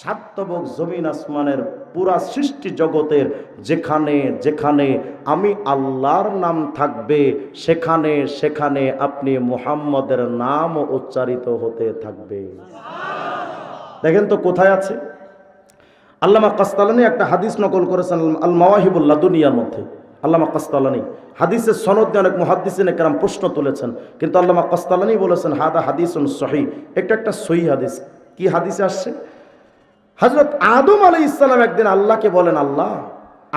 সাত্তবক জমিন আসমানের পুরা সৃষ্টি জগতের যেখানে যেখানে আমি আল্লাহর নাম থাকবে, সেখানে সেখানে আপনি মুহাম্মদের নাম উচ্চারিত হতে থাকবে। দেখেন তো কোথায় আছে? আল্লামা কাস্তালানি একটা হাদিস নকল করেছেন আল মাওয়াহিবুল্লাহ দুনিয়ার মধ্যে। আল্লামা কাস্তালানি হাদিসের সনদ দিয়ে অনেক মহাদিসিন একরাম প্রশ্ন তুলেছেন, কিন্তু আল্লামা কাস্তালানি বলেছেন, হাদা হাদিস সহি এটা একটা সহি হাদিস। কি হাদিসে আসছে? হজরত আদম আলী ইসলাম একদিন আল্লাহকে বলেন, আল্লাহ,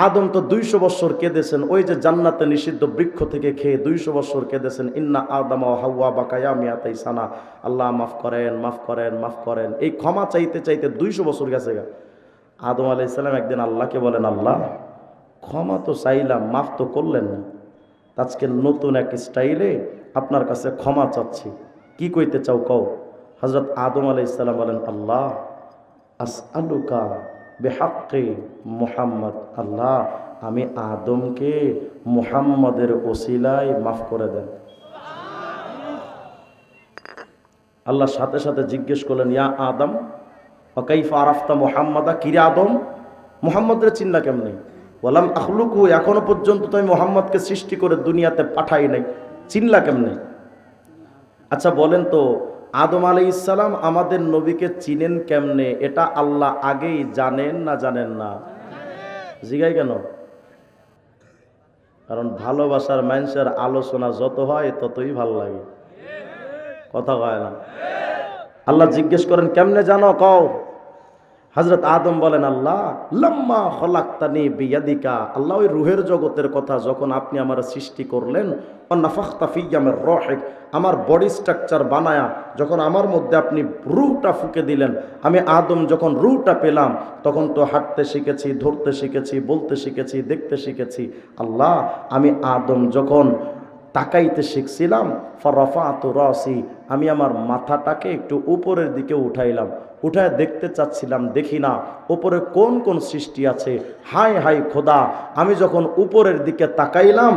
আদম তো দুইশো বছর কেঁদেছেন। ওই যে জান্নাতে নিষিদ্ধ বৃক্ষ থেকে খেয়ে দুইশো বছর কেঁদেছেন। ইন্না আদম হাওয়া বাকায়া মিয়াতাই সানা। আল্লাহ, মাফ করেন মাফ করেন মাফ করেন। এই ক্ষমা চাইতে চাইতে দুইশো বছর গেছে গা। আদম আলাই ইসলাম একদিন আল্লাহকে বলেন, আল্লাহ, ক্ষমা তো চাইলাম, মাফ তো করলেন না। আজকে নতুন এক স্টাইলে আপনার কাছে ক্ষমা চাচ্ছি। কি কইতে চাও কও? হজরত আদম আলাই ইসলাম বলেন, আল্লাহ আস আলুকা বেহাক্কে মোহাম্মদ, আল্লাহ, আমি আদমকে মুহাম্মদের ওসিলায় মাফ করে দেন। আল্লাহ সাথে সাথে জিজ্ঞেস করলেন, ইয়া আদম, অকাইফা আরাফতা মোহাম্মদা, কিরে আদম? মোহাম্মদের চিন্তা কেমনি? বললাম আখলুকু এখনও পর্যন্ত তো আমি মোহাম্মদকে সৃষ্টি করে দুনিয়াতে পাঠাই নাই। চিনলা কেমনে? আচ্ছা বলেন তো আদম আলি ইসালাম আমাদের নবীকে চিনেন কেমনে? এটা আল্লাহ আগেই জানেন না জানেন না? জিগাই কেন? কারণ ভালোবাসার মানুষের আলোচনা যত হয় ততই ভালো লাগে। কথা হয় না? আল্লাহ জিজ্ঞেস করেন, কেমনে জানো? কও। হজরত আদম বলেন, আল্লাহ, লম্মা হলাক্তানি বিয়াদিকা। আল্লাহ ওই রুহের জগতের কথা যখন আপনি আমার সৃষ্টি করলেন নাফাখতাফিয়ামের রহেক। আমার বডি স্ট্রাকচার বানায়া যখন আমার মধ্যে আপনি রুটা ফুকে দিলেন, আমি আদম যখন রুটা পেলাম, তখন তো হাঁটতে শিখেছি, ধরতে শিখেছি, বলতে শিখেছি, দেখতে শিখেছি। আল্লাহ, আমি আদম যখন তাকাইতে শিখছিলাম ফরফা তো রসি, আমি আমার মাথাটাকে একটু উপরের দিকে উঠাইলাম, উঠায় দেখতে চাচ্ছিলাম, দেখি না, উপরে কোন কোন সৃষ্টি আছে হাই হাই খোদা, আমি যখন উপরের দিকে তাকাইলাম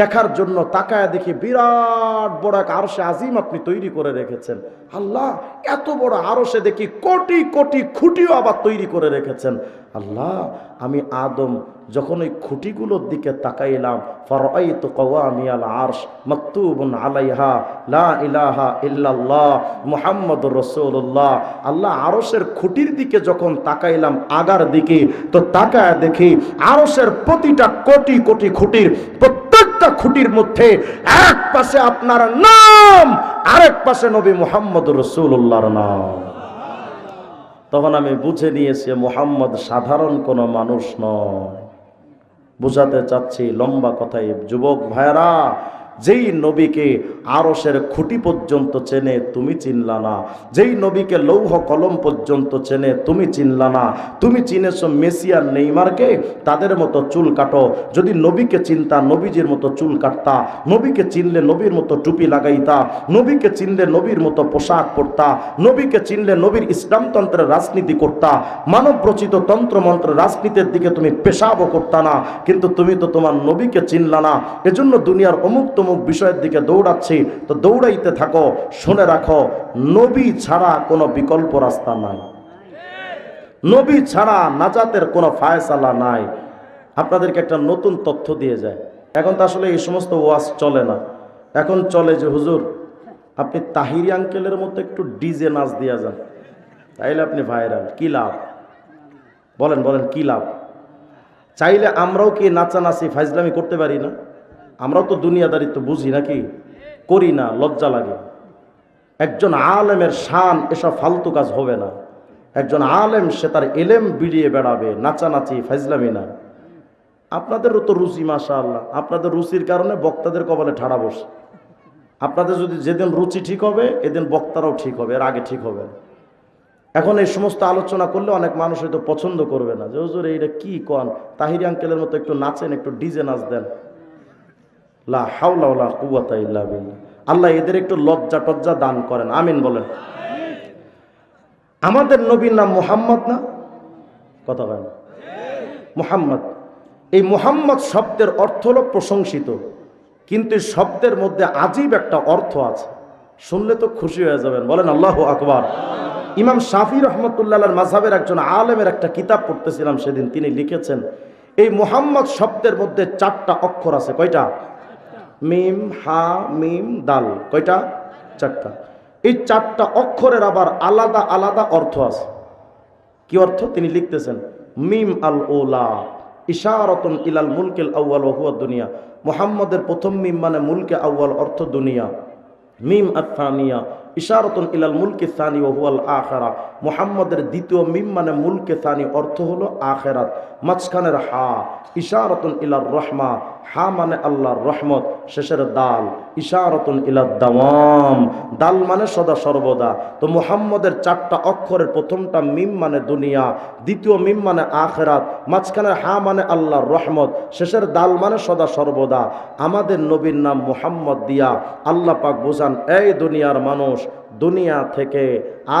দেখার জন্য তাকায় দেখি বিরাট বড় এক আরশে আজিম আপনি তৈরি করে রেখেছেন। আল্লাহ, এত বড় আরশে দেখি কোটি কোটি খুঁটিও আবার তৈরি করে রেখেছেন। আল্লাহ, আমি আদম যখন ওই খুঁটিগুলোর দিকে তাকাইলাম ফরাই তো কওয়ামিয়াল আরশ মকতুবুন আলাইহা, লা ইলাহা ইল্লাল্লাহ মুহাম্মদ রসুল্লাহ আল্লাহ আরশের খুঁটির দিকে যখন তাকাইলাম আগার দিকে, তো তাকায় দেখি আরশের প্রতিটা কোটি কোটি খুঁটির প্রত্যেকটা খুঁটির মধ্যে এক পাশে আপনার নাম, আরেক পাশে নবী মোহাম্মদ রসুল্লাহর নাম। তখন আমি বুঝে নিয়েছি মোহাম্মদ সাধারণ কোনো মানুষ নয়। বুঝাতে চাচ্ছি লম্বা কথায়, যুবক ভাইরা যেই নবীকে আরসের খুঁটি পর্যন্ত চেনে তুমি চিনলা না। যেই নবীকে লৌহ কলম পর্যন্ত চেনে তুমি চিনলা না। তুমি চিনেছ মেসিয়ার নেইমারকে? তাদের মতো চুল কাটো। যদি নবীকে চিনতা, নবীজির মতো চুল কাটতা। নবীকে চিনলে নবীর মতো টুপি লাগাইতা। নবীকে চিনলে নবীর মতো পোশাক পরতা। নবীকে চিনলে নবীর ইসলামতন্ত্রের রাজনীতি করতা। মানব রচিত তন্ত্রমন্ত্রের রাজনীতির দিকে তুমি পেশাবও করতা না। কিন্তু তুমি তো তোমার নবীকে চিনলা না। এজন্য দুনিয়ার অমুক তমুক বিষয়ের দিকে দৌড়াচ্ছি, তো দৌড়াইতে থাকো, শুনে রাখো, নবী ছাড়া কোনো বিকল্প রাস্তা নাই। নবী ছাড়া নাজাতের কোনো ফায়সালা নাই। আপনাদেরকে একটা নতুন তথ্য দিয়ে যায়। এখন তো আসলে এই সমস্ত ওয়াজ চলে না। এখন চলে যে, হুজুর, আপনি তাহিরি আঙ্কেলের মতো একটু ডিজে নাচ দিয়া যান। তাইলে আপনি ভাইরাল, কি লাভ? বলেন বলেন, কি লাভ? চাইলে আমরাও কি নাচানাচি ফাইজলামি করতে পারি না? আমরাও তো দুনিয়াদারিত্ব বুঝি নাকি? করি না, লজ্জা লাগে। একজন আলেমের শান এসব ফালতু কাজ হবে না। একজন আলেম, সে তার এলেম বিড়িয়ে বেড়াবে, নাচানাচি ফাইজলামি না। আপনাদেরও তো রুচি মাশা আল্লাহ আপনাদের রুচির কারণে বক্তাদের কপালে ঠাড়া বসে। আপনাদের যদি যেদিন রুচি ঠিক হবে, এদিন বক্তারাও ঠিক হবে, এর আগে ঠিক হবে এখন এই সমস্ত আলোচনা করলে অনেক মানুষ হয়তো পছন্দ করবে না। যে, হুজুর এইটা কি কন? তাহিরি আঙ্কেলের মতো একটু নাচেন, একটু ডিজে নাচ দেন। লা বিল্লাহ। আল্লাহ এদের একটু লজ্জা টজ্জা দান করেন। আমিন বলেন। আমাদের নবীর নাম মোহাম্মদ না? কথা হয় না। মোহাম্মদ। এই মোহাম্মদ শব্দের অর্থ হলো প্রশংসিত। কিন্তু এই শব্দের মধ্যে আজীব একটা অর্থ আছে। শুনলে তো খুশি হয়ে যাবেন। বলেন আল্লাহ আকবর। ইমাম শাফি রহমতুল্লাহ মাঝাবের একজন আলেমের একটা কিতাব পড়তেছিলাম সেদিন। তিনি লিখেছেন, এই মোহাম্মদ শব্দের মধ্যে চারটা অক্ষর আছে। কয়টা? মিম, হা, মিম, দাল। কয়টা? চারটা। এই চারটা অক্ষরের আবার আলাদা আলাদা অর্থ আছে। কি অর্থ? তিনি লিখতেছেন, মিম আল ওলা ইশারতন ইলাল মুলকেল আউয়াল ওহুয়া দুনিয়া। মোহাম্মদের প্রথম মিম মানে মুলকে আউয়াল, অর্থ দুনিয়া। মিম আথানিয়া ইশারতন ইলাল মুলকে সানি ওহুয়াল আখেরা। মোহাম্মদের দ্বিতীয় মিম মানে মুলকে সানি অর্থ হলো আখেরাত, মাঝখানের হা, ইশারতন ইলার রহমা, হা মানে আল্লাহর রহমত, শেষের দাল, ইশারতন ইলার দাওয়াম, দাল মানে সদা সর্বদা। তো মোহাম্মদের চারটা অক্ষরের প্রথমটা মিম মানে দুনিয়া, দ্বিতীয় মিম মানে আখেরাত, মাঝখানের হা মানে আল্লাহর রহমত, শেষের দাল মানে সদা সর্বদা। আমাদের নবীর নাম মোহাম্মদ দিয়া আল্লাহ পাক বোঝান, এই দুনিয়ার মানুষ দুনিয়া থেকে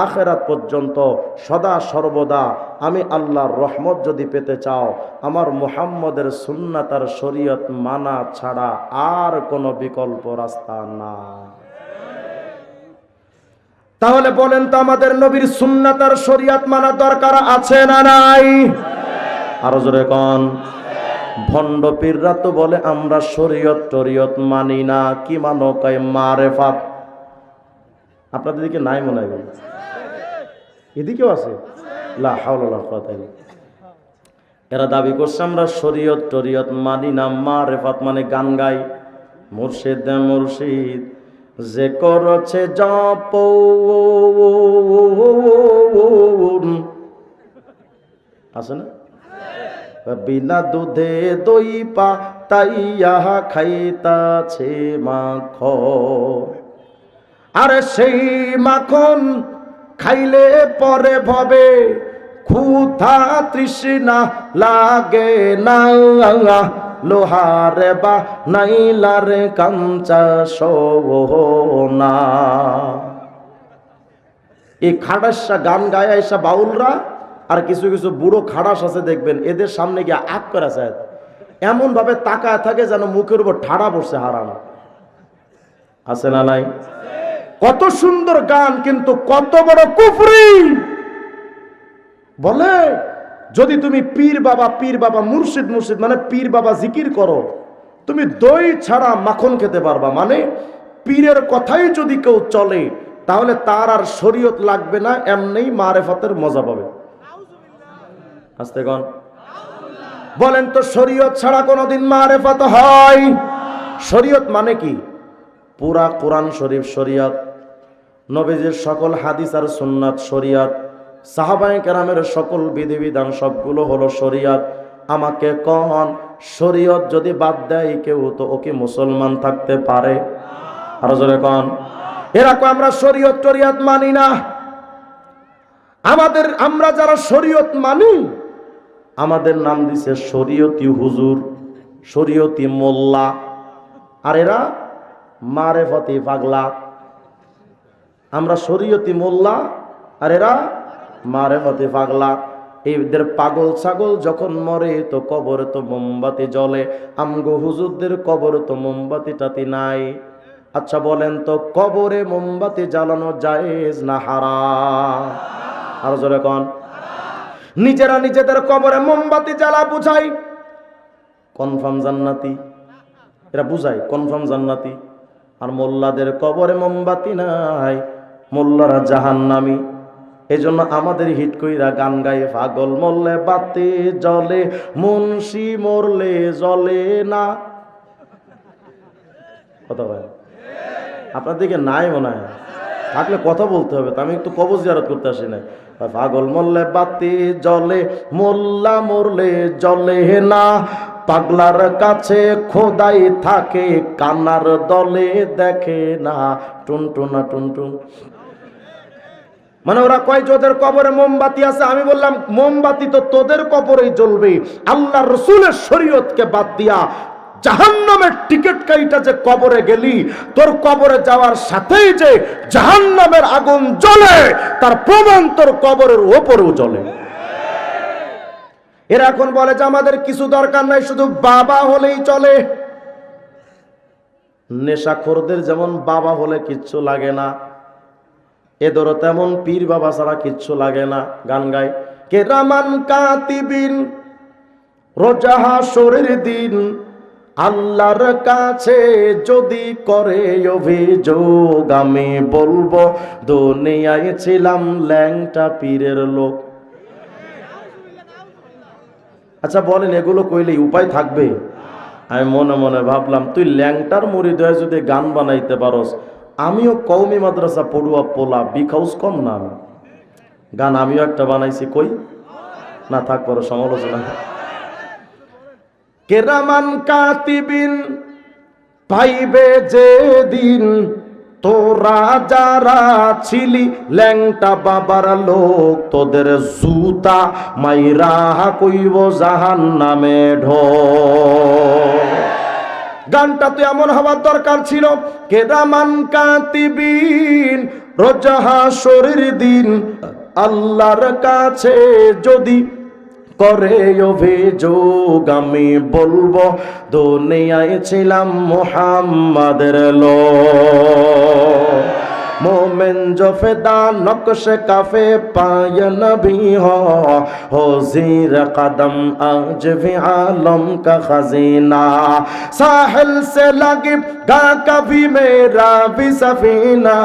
আখেরাত পর্যন্ত সদা সর্বদা আমি আল্লাহর রহমত যদি পেতে চাও, আমার মুহাম্মদের সুন্নাতার শরীয়ত মানা ছাড়া আর কোনো বিকল্প রাস্তা না তাহলে বলেন তো আমাদের নবীর সুন্নাতার শরীয়ত মানা দরকার আছে না নাই? আরও জোরে কন। ভণ্ড পীররা তো বলে, আমরা শরীয়ত টরিয়ত মানি না, কি মানো কয়, মারেফাত। আপনাদের দিকে নাই মনে হয়। এদিকেও আছে। এরা দাবি করছে, আমরা শরীয়ত টরিয়ত মানি না, মারেফাত মানে গান গাই। মুর্শিদ মুর্শিদ, যে করছে জপ আছে না? বিনা দুধে দই পা তাইয়া খাইতাছে মাখ আরে সেই মাখন খাইলে পরে ভবে, ক্ষুধা তৃষ্ণা লাগে না, লোহারে বা নাইলারে কাঞ্চা সোনা এই খাড়াসা গান গায় এসা বাউলরা আর কিছু কিছু বুড়ো খাড়াস আছে দেখবেন, এদের সামনে গিয়ে আগ করা যায়। এমন ভাবে তাকায় থাকে যেন মুখের উপর ঠাড়া পড়ছে হারানো। আছে না নাই? কত সুন্দর গান, কিন্তু কত বড় কুফরি। বলে, যদি তুমি পীর বাবা পীর বাবা মুর্শিদ মুর্শিদ মানে পীর বাবা জিকির করো, তুমি দই ছাড়া মাখন খেতে পারবা। মানে পীরের কথাই যদি কেউ চলে, তাহলে তার আর শরীয়ত লাগবে না, এমনিই মারেফতের মজা পাবে। আসতে কন। বলেন তো, শরীয়ত ছাড়া কোনোদিন মারেফত হয়? শরীয়ত মানে কি? পুরা কোরআন শরীফ শরিয়াত, নবীজির সকল হাদিস আর সুন্নাত শরিয়াত, সাহাবায়ে কেরামের সকল বিধিবিধান সবগুলো হলো শরিয়াত। আমাকে কন, শরীয়ত যদি বাদ দেয় কেউ তো ওকে মুসলমান থাকতে পারে? আরও জোরে কন। এরকম আমরা শরীয়ত টরিয়ত মানি না। আমাদের, আমরা যারা শরীয়ত মানি, আমাদের নাম দিছে শরীয়তি হুজুর, শরীয়তি মোল্লা। আর এরা মারেফতি পাগলা। আমরা শরীয়তি মোল্লা, আর এরা মারেফতি পাগলা। এদের পাগল ছাগল যখন মরে তো কবরে তো মোমবাতি জ্বলে। আমগো হুজুরদের কবরে তো মোমবাতি টাতি নাই। আচ্ছা বলেন তো, কবরে মোমবাতি জ্বালানো জায়েজ না হারা আর জোরে কন। নিজেরা নিজেদের কবরে মোমবাতি জ্বালা বুঝাই। কনফার্ম জান্নাতি? এরা বুঝায়, কনফার্ম জান্নাতি? আর মোল্লাদের কবরে মোমবাতি নাই, মোল্লারা জাহান্নামি। এই জন্য আমাদের হিট কইরা গান গায়ে পাগল মরলে বাতি জলে মুন্সি মরলে জলে না। কথা বলেন। আপনার দিকে নাই মনে হয়? থাকলে কথা বলতে হবে, তো আমি একটু কবজ জিয়ারত করতে আসি না পাগল মরলে বাতি জলে মোল্লা মরলে জলে না। পাগলার কাছে খোদাই থাকে, কানার দলে দেখে না। টুনটুনা টুনটুন মানে ওরা কয় যে ওদের কবরে মোমবাতি আছে? আমি বললাম, মোমবাতি তো তোদের কবরেই জ্বলবে। আল্লাহ রসুলের শরীয়তকে বাদ দিয়া জাহান্নামের টিকিট কাইটা যে কবরে গেলি, তোর কবরে যাওয়ার সাথেই যে জাহান্নামের আগুন জ্বলে, তার প্রমাণ তোর কবরের ওপরেও জ্বলে। এরা এখন বলে যে আমাদের কিছু দরকার নাই, শুধু বাবা হলেই চলে। নেশাখোরদের যেমন বাবা হলে কিচ্ছু লাগে না, এদেরও তেমন পীর বাবা ছাড়া কিচ্ছু লাগে না গান গায়। কেরামান কাতিবিন, রোজাহা শরীর দিন, আল্লাহর কাছে যদি করে অভিযোগ, আমি বলব, দুনিয়ায় ছিলাম ল্যাংটা পীরের লোক। আচ্ছা বলেন, এগুলো কইলে উপায় থাকবে? আমি মনে মনে ভাবলাম, তুই ল্যাংটার মুড়ি যদি গান বানাইতে পারস, আমিও কৌমি মাদ্রাসা পড়ুয়া পোলা বিখাউস কম না? গান আমিও একটা বানাইছি, কই? না, থাক, পরে সমালোচনা। কেরামান কাতিবিন পাইবে যে দিন তোরা যারা ছিলি ল্যাংটা বাবার লোক, তোদের জুতা মাইরা কইব জাহান নামে ঢো গানটা তো এমন হওয়ার দরকার ছিল কেরামান কাতিবিন রোজাহা শরীর দিন, আল্লাহর কাছে যদি করে অভিযোগ আমি বলব, দুনিয়ায় ছিলাম মোহাম্মাদের লো মোমেন জফেদা নকশে কাফে পায় নবী হো জির কদম আজ ভি আলম কা খজিনা। সাহল সে লাগি গা কভি মেরা ভি সফিনা।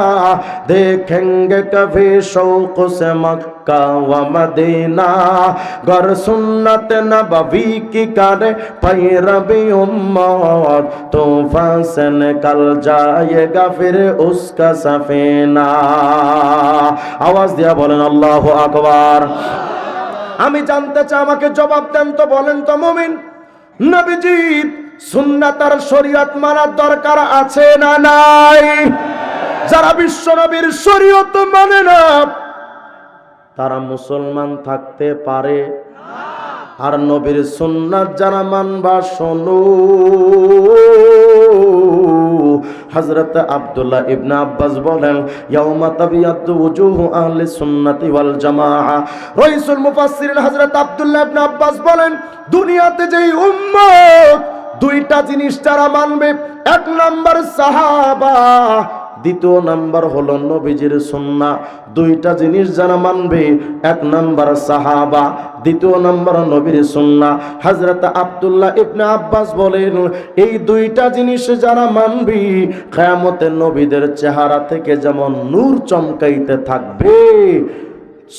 দেখেঙ্গে কভি শৌক সে মক से मक्का व मदीना गर सुन्नत नबवी की करे पैरबी उम्मत तूफान से निकल जाएगा फिर उसका सफीना আওয়াজ দিয়া বলেন আল্লাহ আকবার আমি জানতে চাই আমাকে জবাব দেন তো বলেন তো মুমিন নবীজি সুন্নাতার শরীয়ত মানার দরকার আছে না নাই যারা বিশ্ব নবীর শরীয়ত মানে না তারা মুসলমান থাকতে পারে। আর নবীর সুন্নাত যারা মানবা, শোনো। হযরত আব্দুল্লাহ ইবনে আব্বাস বলেন, ইয়াউমা তাবিয়াতু ওজুহু আহলি সুন্নাতি ওয়াল জামাআ। রাইসুল মুফাসসিরিন হযরত আব্দুল্লাহ ইবনে আব্বাস বলেন, দুনিয়াতে যেই উম্মত দুইটা জিনিস যারা মানবে, এক নাম্বার সাহাবা দ্বিতীয় নাম্বার হলো নবীজির সুন্না। দুইটা জিনিস যারা মানবে, এক নাম্বার সাহাবা, দ্বিতীয় নাম্বার নবীর সুন্না। হযরত আব্দুল্লাহ ইবনে আব্বাস বলেন, এই দুইটা জিনিস যারা মানবি, কিয়ামতে নবীদের চেহারা থেকে যেমন নূর চমকাইতে থাকবে।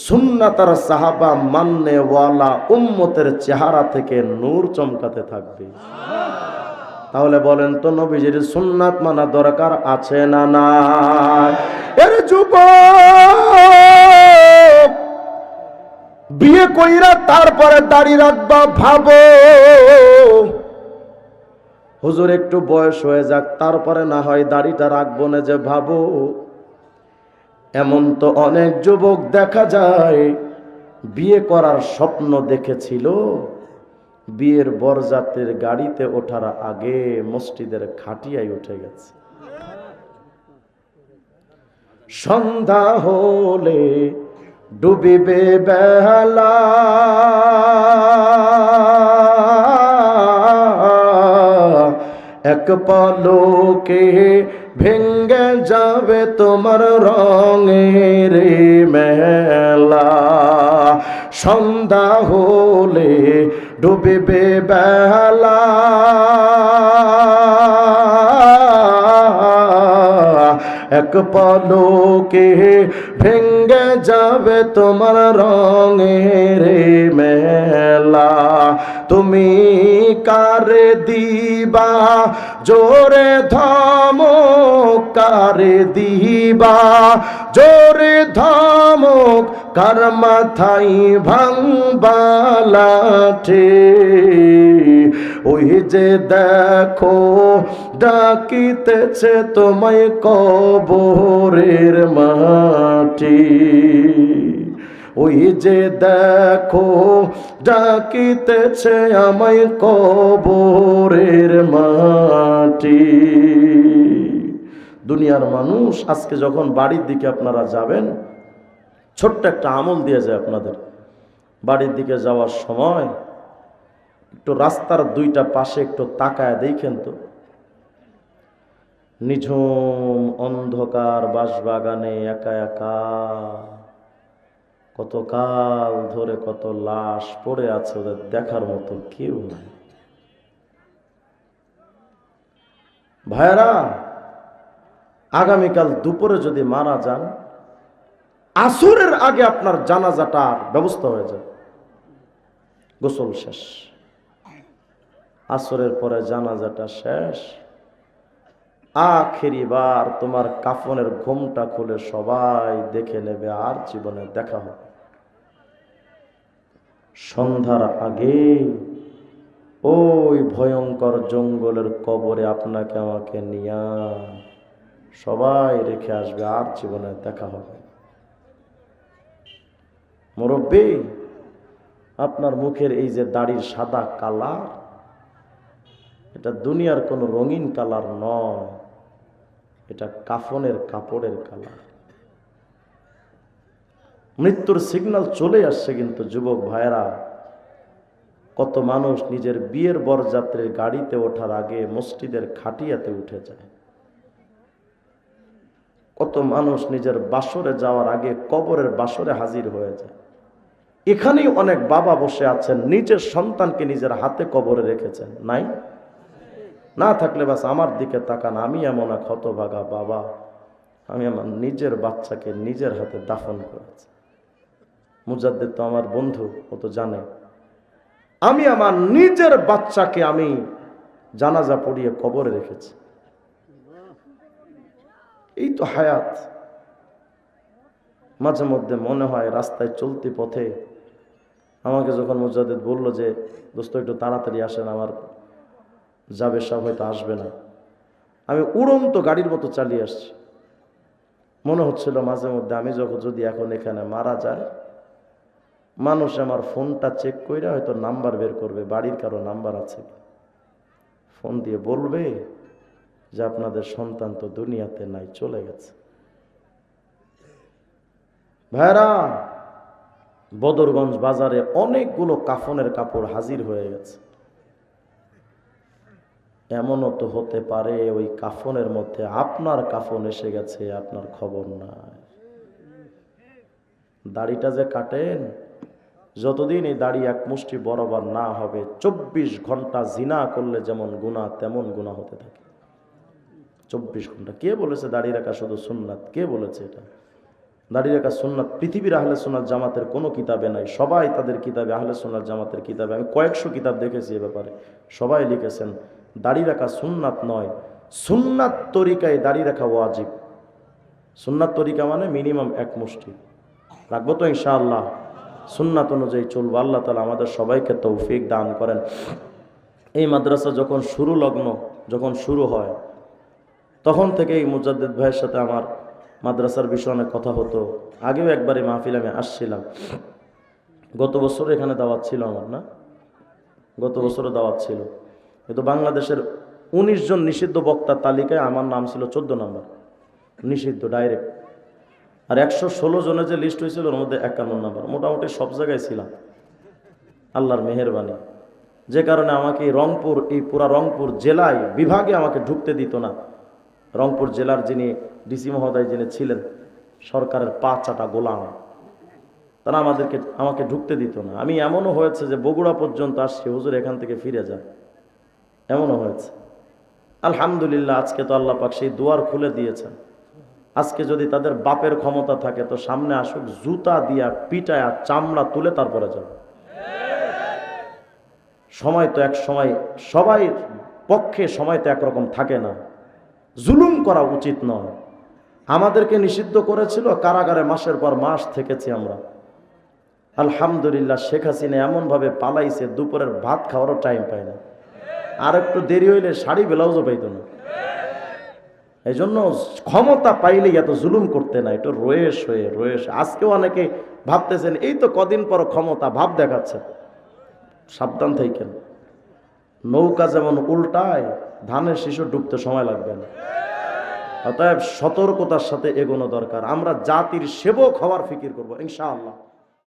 সুন্নাতার সাহাবা মান্নে ওয়ালা উম্মতের চেহারা থেকে নূর চমকাতে থাকবে। তাহলে বলেন তো নবীজির সুন্নাত মানা দরকার আছে না না এর যুব বিয়ে কইরা তারপরে দাড়ি রাখবা, ভাবো। হুজুর, একটু বয়স হয়ে যাক, তারপরে না হয় দাড়িটা রাখব না যে ভাবো। এমন তো অনেক যুবক দেখা যায়, বিয়ে করার স্বপ্ন দেখেছিল। বিয়ের বরজাতের গাড়িতে ওঠার আগে মসজিদের খাটিয়ায় উঠে গেছে। সন্ধ্যা হলে ডুবিবে বেলা এক পলকে ভেঙ্গে যাবে তোমার রঙের মেলা। সন্ধ্যা হলে ডুবিবে বেলা এক পলকে ভেঙ্গে যাবে তোমার রঙের মেলা। তুমি কারে দিবা? জোরে ধমক কারে দিবা? জোরে ধমক কার মাথাই ভাঙবালাঠে ওই যে দেখো, ডাকিতেছে তোমায় কবরের মাটি। ওই যে দেখো, ডাকিতেছে আমায় কবরের মাটি। দুনিয়ার মানুষ আজকে যখন বাড়ির দিকে আপনারা যাবেন, ছোট্ট একটা আমল দিয়ে যায় আপনাদের। বাড়ির দিকে যাওয়ার সময় একটু রাস্তার দুইটা পাশে একটু তাকায় দেখেন তো। নিঝুম অন্ধকার বাঁশবাগানে একা একা। কত কাল ধরে কত লাশ পড়ে আছে ওদের দেখার মতো কেউ নাই। ভাইরা আগামীকাল দুপুরে যদি মারা যান, আসরের আগে আপনার জানাজাটার ব্যবস্থা হয়ে যায় গোসল শেষ। আসরের পরে জানাজাটা শেষ। আখেরি বার তোমার কাফনের ঘুমটা খুলে সবাই দেখে নেবে আর জীবনে দেখা হবে। সন্ধ্যার আগে ওই ভয়ঙ্কর জঙ্গলের কবরে আপনাকে আমাকে নিয়া সবাই রেখে আসবে আর জীবনে দেখা হবে। মুরব্বী, আপনার মুখের এই যে দাড়ির সাদা কালার এটা দুনিয়ার কোনো রঙিন কালার নয়। এটা কাফনের কাপড়ের কালার। মৃত্যুর সিগন্যাল চলে আসছে কিন্তু যুবক ভাইয়েরা, কত মানুষ নিজের বিয়ের বরযাত্রীর গাড়িতে ওঠার আগে মসজিদের খাটিয়াতে উঠে যায়। কত মানুষ নিজের বাসরে যাওয়ার আগে কবরের বাসরে হাজির হয়ে যায়। এখানেই অনেক বাবা বসে আছেন, নিজের সন্তানকে নিজের হাতে কবরে রেখেছেন। নাই? না থাকলে বাস আমার দিকে তাকান, আমি এমন এক হতভাগা বাবা। আমি আমার নিজের বাচ্চাকে নিজের হাতে দাফন করেছি। মুজাদ্দের তো আমার বন্ধু, ও তো জানে। আমি আমার নিজের বাচ্চাকে আমি জানাজা পড়িয়ে কবরে রেখেছি। এই তো হায়াত। মাঝে মধ্যে মনে হয় রাস্তায় চলতি পথে আমাকে যখন মুজাদ্দিদ বলল যে, দোস্ত, একটু তাড়াতাড়ি আসেন, আমার যাবে সব হয়তো আসবে না। আমি উড়ন্ত গাড়ির মতো চালিয়ে আসছি। মনে হচ্ছিল মাঝে মধ্যে আমি যখন যদি এখন এখানে মারা যায় মানুষ আমার ফোনটা চেক করে হয়তো নাম্বার বের করবে, বাড়ির কারও নাম্বার আছে ফোন দিয়ে বলবে যে আপনাদের সন্তান তো দুনিয়াতে নাই, চলে গেছে। ভাইরা, বদরগঞ্জ বাজারে অনেকগুলো কাফনের কাপড় হাজির হয়ে গেছে। এমনও তো হতে পারে ওই কাফনের মধ্যে আপনার কাফন এসে গেছে, আপনার খবর নাই। দাড়িটা যে কাটেন, যতদিন এই দাড়ি এক মুষ্টি বরাবর না হবে, চব্বিশ ঘণ্টা জিনা করলে যেমন গুণা, তেমন গুণা হতে থাকে। চব্বিশ ঘণ্টা। কে বলেছে দাড়ি রাখা শুধু সুন্নাত? কে বলেছে এটা? দাড়ি রাখা সুন্নাত পৃথিবীর আহলে সুন্নাত জামাতের কোনো কিতাবে নাই। সবাই তাদের কিতাবে, আহলে সুন্নাত জামাতের কিতাবে। আমি কয়েকশো কিতাব দেখেছি এ ব্যাপারে। সবাই লিখেছেন দাড়ি রাখা সুন্নাত নয়। সুন্নাত তরিকায় দাড়ি রাখা ওয়াজিব। সুন্নাত তরিকা মানে মিনিমাম এক মুষ্টি। রাখব তো ইনশাআল্লাহ। সুন্নাত অনুযায়ী চলবো। আল্লাহ তালা আমাদের সবাইকে তৌফিক দান করেন। এই মাদ্রাসা যখন শুরু লগ্ন, যখন শুরু হয়, তখন থেকে এই মুজাদ্দিদ ভাইয়ের সাথে আমার মাদ্রাসার বিষয়ে অনেক কথা হতো। আগেও একবার মাহফিল আমি আসছিলাম। গত বছর এখানে দাওয়াত ছিল আমার, না? গত বছরও দাওয়াত ছিল। কিন্তু বাংলাদেশের উনিশ জন নিষিদ্ধ বক্তার তালিকায় আমার নাম ছিল চোদ্দ নম্বর। নিষিদ্ধ ডাইরেক্ট আর একশো ষোলো জনের যে লিস্ট হয়েছিল, ওর মধ্যে একান্ন নম্বর। মোটামুটি সব জায়গায় ছিলাম। আল্লাহর মেহরবানি। যে কারণে আমাকে রংপুর, এই পুরা রংপুর জেলায় বিভাগে আমাকে ঢুকতে দিত না। রংপুর জেলার যিনি ডিসি মহোদয় যিনি ছিলেন, সরকারের পা চাটা গোলাম। তারা আমাদেরকে, আমাকে ঢুকতে দিত না। আমি এমনও হয়েছে যে বগুড়া পর্যন্ত আসছি হুজুর এখান থেকে ফিরে যায়। এমনও হয়েছে। আলহামদুলিল্লাহ, আজকে তো আল্লাহ পাক সেই দুয়ার খুলে দিয়েছেন। আজকে যদি তাদের বাপের ক্ষমতা থাকে, তো সামনে আসুক, জুতা দিয়া পিটায়া চামড়া তুলে তারপরে যাবে। সময় তো এক সময়, সবাই পক্ষে সময় তো একরকম থাকে না। জুলুম করা উচিত নয়। আমাদেরকে নিষিদ্ধ করেছিল, কারাগারে মাসের পর মাস থেকেছি আমরা। আলহামদুলিল্লাহ, শেখ হাসিনা এমনভাবে পালাইছে, দুপুরের ভাত খাওয়ারও টাইম পায় না। আর একটু দেরি হইলে শাড়ি, ব্লাউজও পাইতো না। এই জন্য ক্ষমতা পাইলে এত জুলুম করতে না, একটু রয়েস হয়ে রয়েস আজকেও অনেকে ভাবতেছেন, এই তো কদিন পর ক্ষমতা, ভাব দেখাচ্ছে। সাবধান থাকেন নৌকা যেমন উল্টায়, ধানের শিশু ডুবতে সময় লাগবে না। অতএব সতর্কতার সাথে এগোনো দরকার। আমরা জাতির সেবক হওয়ার ফিকির করব, ইনশাআল্লাহ।